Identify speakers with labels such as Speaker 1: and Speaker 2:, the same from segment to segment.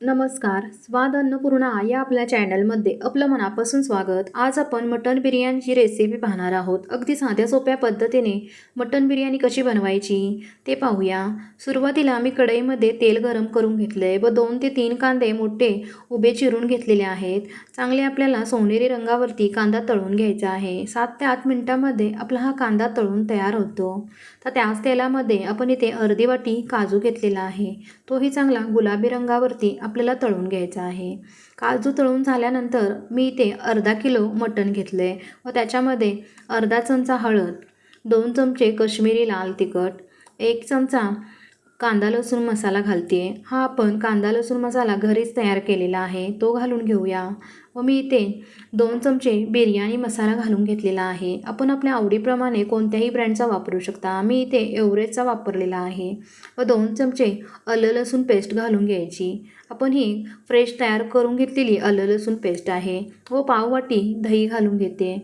Speaker 1: नमस्कार स्वाद अन्नपूर्णा या आपल्या चॅनलमध्ये आपलं मनापासून स्वागत. आज आपण मटन बिर्याणीची रेसिपी पाहणार आहोत. अगदी साध्या सोप्या पद्धतीने मटन बिर्याणी कशी बनवायची ते पाहूया. सुरुवातीला मी कढईमध्ये तेल गरम करून घेतलं आहे व दोन ते तीन कांदे मोठे उभे चिरून घेतलेले आहेत. चांगले आपल्याला सोनेरी रंगावरती कांदा तळून घ्यायचा आहे. सात ते आठ मिनटामध्ये आपला हा कांदा तळून तयार होतो. तर त्याच तेलामध्ये आपण इथे अर्धी वाटी काजू घेतलेला आहे. तोही चांगला गुलाबी रंगावरती आपल्याला तळून घ्यायचा आहे. काजू तळून झाल्यानंतर मी इथे अर्धा किलो मटण घेतलं. आहे व त्याच्यामध्ये अर्धा चमचा हळद दोन चमचे कश्मीरी लाल तिखट एक चमचा कांदा लसूण मसाला घालते हा आपण कांदा लसूण मसाला घरीच तयार केलेला आहे. तो घालून घेऊया. व मी इथे दोन चमचे बिर्याणी मसाला घालून घेतलेला आहे. आपण आपल्या आवडीप्रमाणे कोणत्याही ब्रँडचा वापरू शकता. मी इथे एव्हरेजचा वापरलेला आहे. व दोन चमचे आलं लसूण पेस्ट घालून घ्यायची. आपण ही फ्रेश तयार करून घेतलेली आलं लसूण पेस्ट आहे. व पाववाटी दही घालून घेते.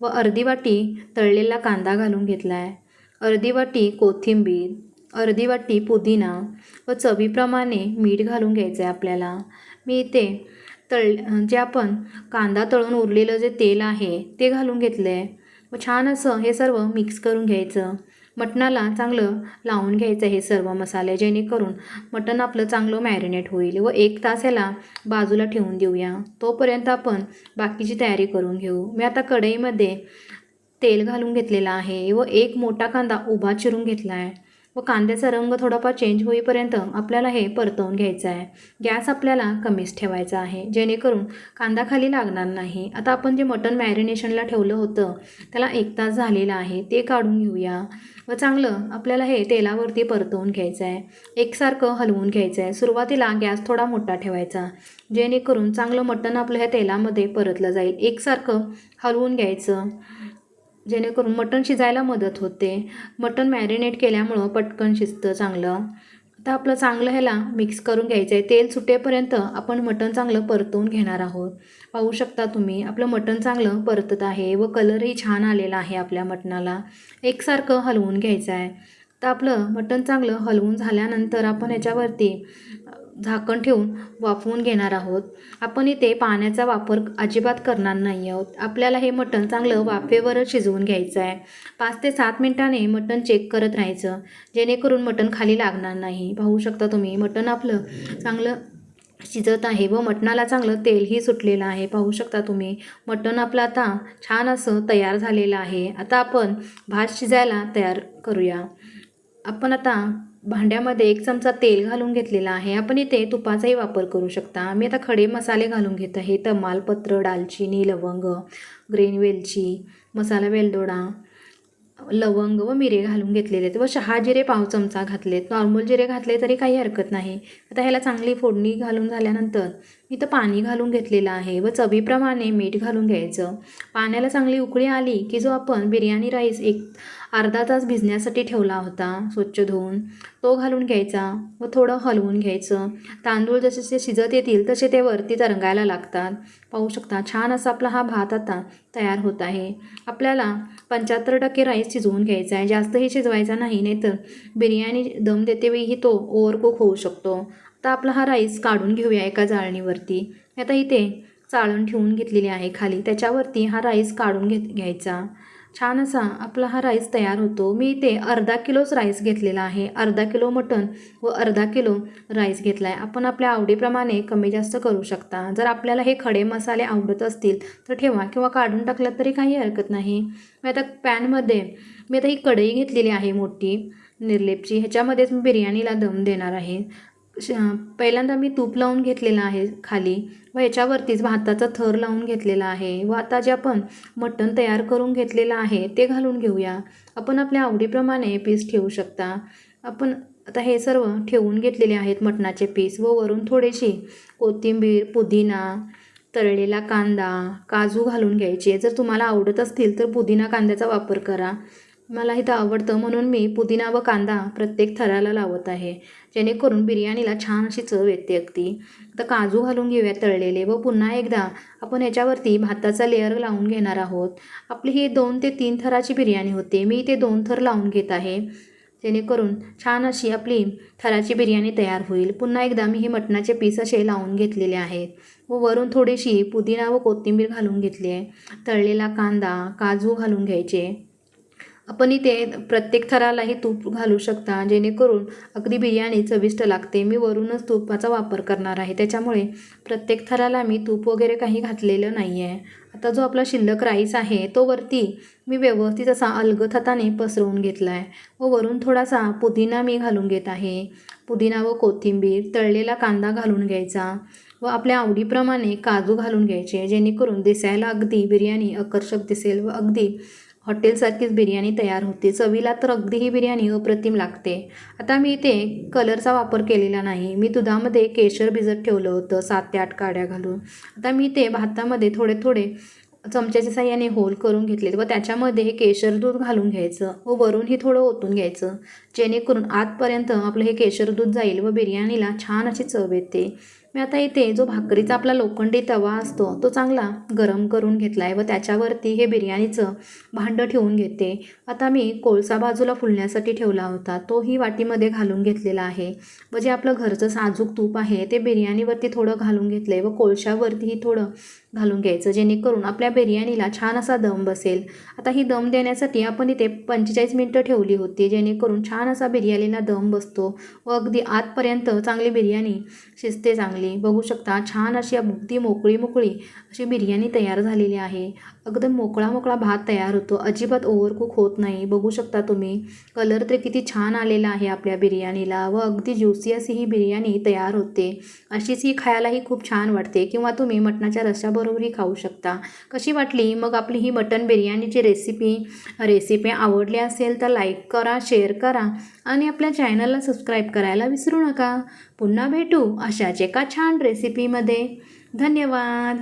Speaker 1: व अर्धी वाटी तळलेला कांदा घालून घेतला आहे अर्धी वाटी कोथिंबीर. अर्धी वाटी पुदिना व चवीप्रमाणे मीठ घालून घ्यायचं आहे आपल्याला. मी इथे तळ जे आपण कांदा तळून उरलेलं जे तेल आहे ते घालून घेतलं आहे व छान असं हे सर्व मिक्स करून घ्यायचं. मटणाला चांगलं लावून घ्यायचं हे सर्व मसाले जेणेकरून मटण आपलं चांगलं मॅरिनेट होईल. व एक तास ह्याला बाजूला ठेवून देऊया. तोपर्यंत आपण बाकीची तयारी करून घेऊ. मी आता कढईमध्ये तेल घालून घेतलेलं आहे व एक मोठा कांदा उभा चिरून घेतला आहे व कांद्याचा रंग थोडाफार चेंज होईपर्यंत आपल्याला हे परतवून घ्यायचं आहे. गॅस आपल्याला कमीच ठेवायचा आहे. जेणेकरून कांदा खाली लागणार नाही. आता आपण जे मटण मॅरिनेशनला ठेवलं होतं त्याला एक तास झालेला आहे. ते काढून घेऊया. व चांगलं आपल्याला हे तेलावरती परतवून घ्यायचं आहे. एकसारखं हलवून घ्यायचं आहे. सुरुवातीला गॅस थोडा मोठा ठेवायचा. जेणेकरून चांगलं मटण आपलं ह्या तेलामध्ये परतलं जाईल. एकसारखं हलवून घ्यायचं. जेणेकरून मटण शिजायला मदत होते. मटण मॅरिनेट केल्यामुळं पटकन शिजतं चांगलं. आता आपलं चांगलं ह्याला मिक्स करून घ्यायचं आहे तेल सुटेपर्यंत आपण मटण चांगलं परतवून घेणार आहोत. पाहू शकता तुम्ही आपलं मटण चांगलं परतत आहे व कलरही छान आलेला आहे आपल्या मटणाला. एकसारखं हलवून घ्यायचं आहे तर आपलं मटण चांगलं हलवून झाल्यानंतर आपण याच्यावरती झाकण ठेवून वाफवून घेणार आहोत. आपण इथे पाण्याचा वापर अजिबात करणार नाही आहोत. आपल्याला हे मटण चांगलं वाफेवरच शिजवून घ्यायचं आहे. पाच ते सात मिनटाने मटण चेक करत राहायचं. जेणेकरून मटण खाली लागणार नाही. पाहू शकता तुम्ही मटण आपलं चांगलं शिजत आहे व मटणाला चांगलं तेलही सुटलेलं आहे. पाहू शकता तुम्ही मटण आपलं आता छान असं तयार झालेलं आहे. आता आपण भात शिजायला तयार करूया. आपण आता भांड्यामध्ये एक चमचा तेल घालून घेतलेला आहे. आपण इथे तुपाचाही वापर करू शकता. मी आता खडे मसाले घालून घेत आहे. तमालपत्र दालचिनी लवंग ग्रेन वेलची मसाला वेलदोडा लवंग व मिरे घालून घेतलेले आहेत व शहा जिरे पाव चमचा घातलेत. नॉर्मल जिरे घातले तरी काही हरकत नाही. आता ह्याला चांगली फोडणी घालून झाल्यानंतर इथं पाणी घालून घेतलेलं आहे व चवीप्रमाणे मीठ घालून घ्यायचं. पाण्याला चांगली उकळी आली की जो आपण बिर्याणी राईस एक अर्धा तास भिजण्यासाठी ठेवला होता स्वच्छ धुवून तो घालून घ्यायचा व थोडं हलवून घ्यायचं. तांदूळ जसे जसे शिजत येतील तसे ते वरती तरंगायला लागतात. पाहू शकता छान असा आपला हा भात आता तयार होत आहे. आपल्याला पंच्याहत्तर टक्के राईस शिजवून घ्यायचा आहे. जास्तही शिजवायचा नाही नाहीतर बिर्याणी दम देते तो ओव्हरकुक होऊ शकतो. आता आपला हा राईस काढून घेऊया एका जाळणीवरती. आता इथे चाळण ठेवून घेतलेली आहे खाली. त्याच्यावरती हा राईस काढून घेत घ्यायचा. छान असा आपला हा राईस तयार होतो. मी इथे अर्धा किलोच राईस घेतलेला आहे. अर्धा किलो मटण व अर्धा किलो राईस घेतला आहे आपण आपल्या आवडीप्रमाणे कमी जास्त करू शकता. जर आपल्याला हे खडे मसाले आवडत असतील तर ठेवा किंवा काढून टाकलं तरी काही हरकत नाही. मी आता पॅनमध्ये मी आता ही कढई घेतलेली आहे मोठी निर्लेपची. ह्याच्यामध्येच मी बिर्याणीला दम देणार आहे. श पहिल्यांदा मी तूप लावून घेतलेलं आहे खाली व याच्यावरतीच भाताचा थर लावून घेतलेला आहे व आता जे आपण मटण तयार करून घेतलेलं आहे ते घालून घेऊया. आपण आपल्या आवडीप्रमाणे पीस ठेवू शकता. आपण आता हे सर्व ठेवून घेतलेले आहेत मटणाचे पीस व वरून थोडीशी कोथिंबीर पुदिना तळलेला कांदा काजू घालून घ्यायचे. जर तुम्हाला आवडत असतील तर पुदिना कांद्याचा वापर करा. मला इथं आवडतं म्हणून मी पुदिना व कांदा प्रत्येक थराला लावत आहे. जेणेकरून बिर्याणीला छान अशी चव येते अगदी. आता काजू घालून घेऊया तळलेले व पुन्हा एकदा आपण याच्यावरती भाताचा लेअर लावून घेणार आहोत. आपली ही दोन ते तीन थराची बिर्याणी होते. मी इथे दोन थर लावून घेत आहे. जेणेकरून छान अशी आपली थराची बिर्याणी तयार होईल. पुन्हा एकदा मी हे मटणाचे पीस असे लावून घेतलेले आहेत. व वरून थोडीशी पुदिना व कोथिंबीर घालून घेतली आहे. तळलेला कांदा काजू घालून घ्यायचे. आपण इथे प्रत्येक थरालाही तूप घालू शकता जेणेकरून अगदी बिर्याणी चविष्ट लागते. मी वरूनच तुपाचा वापर करणार आहे. त्याच्यामुळे प्रत्येक थराला मी तूप वगैरे काही घातलेलं नाही आहे आता जो आपला शिल्लक राईस आहे तो वरती मी व्यवस्थित असा अलगद हाताने पसरवून घेतला आहे व वरून थोडासा पुदिना मी घालून घेत आहे. पुदिना व कोथिंबीर तळलेला कांदा घालून घ्यायचा व आपल्या आवडीप्रमाणे काजू घालून घ्यायचे जेणेकरून दिसायला अगदी बिर्याणी आकर्षक दिसेल व अगदी हॉटेलसारखीच बिर्याणी तयार होते. चवीला तर अगदी ही बिर्याणी अप्रतिम लागते. आता मी इथे कलरचा वापर केलेला नाही. मी दुधामध्ये केशर भिजत ठेवलं होतं सात ते आठ काड्या घालून. आता मी ते भातामध्ये थोडे थोडे चमच्याच्या साह्याने होल करून घेतले व त्याच्यामध्ये हे केशर दूध घालून घ्यायचं व वरूनही थोडं ओतून घ्यायचं. जेणेकरून आतपर्यंत आपलं हे केशर दूध जाईल व बिर्याणीला छान अशी चव येते. मी आता इथे जो भाकरीचा आपला लोखंडी तवा असतो तो चांगला गरम करून घेतला आहे व त्याच्यावरती हे बिर्याणीचं भांडं ठेवून घेते. आता मी कोळसा बाजूला फुलण्यासाठी ठेवला होता तोही वाटीमध्ये घालून घेतलेला आहे. व जे आपलं घरचं साजूक तूप आहे ते बिर्याणीवरती थोडं घालून घेतलं आहे व कोळशावरतीही थोडं घालून घ्यायचं जेणेकरून आपल्या बिर्याणीला छान असा दम बसेल. आता ही दम देण्यासाठी आपण इथे पंचेचाळीस मिनटं ठेवली होती जेणेकरून छान असा बिर्याणीला दम बसतो व अगदी आतपर्यंत चांगली बिर्याणी शिजते चांगली. बघू शकता छान अशी अगदी मोकळी मोकळी अशी बिर्याणी तयार झालेली आहे. अगदी मोकळा मोकळा भात तयार होतो. अजिबात ओव्हरकुक होत नाही. बघू शकता तुम्ही कलर तर किती छान आलेला आहे आपल्या बिर्याणीला व अगदी ज्युसी अशी ही बिर्याणी तयार होते. अशीच ही खायलाही खूप छान वाटते. किंवा तुम्ही मटणाच्या रश्श्याबरोबरही खाऊ शकता. कशी वाटली? मग आपली ही मटण बिर्याणीची रेसिपी रेसिपी आवडली असेल तर लाईक करा शेअर करा आणि आपल्या चॅनलला सबस्क्राईब करायला विसरू नका. पुन्हा भेटू अशाच एका छान रेसिपीमध्ये धन्यवाद.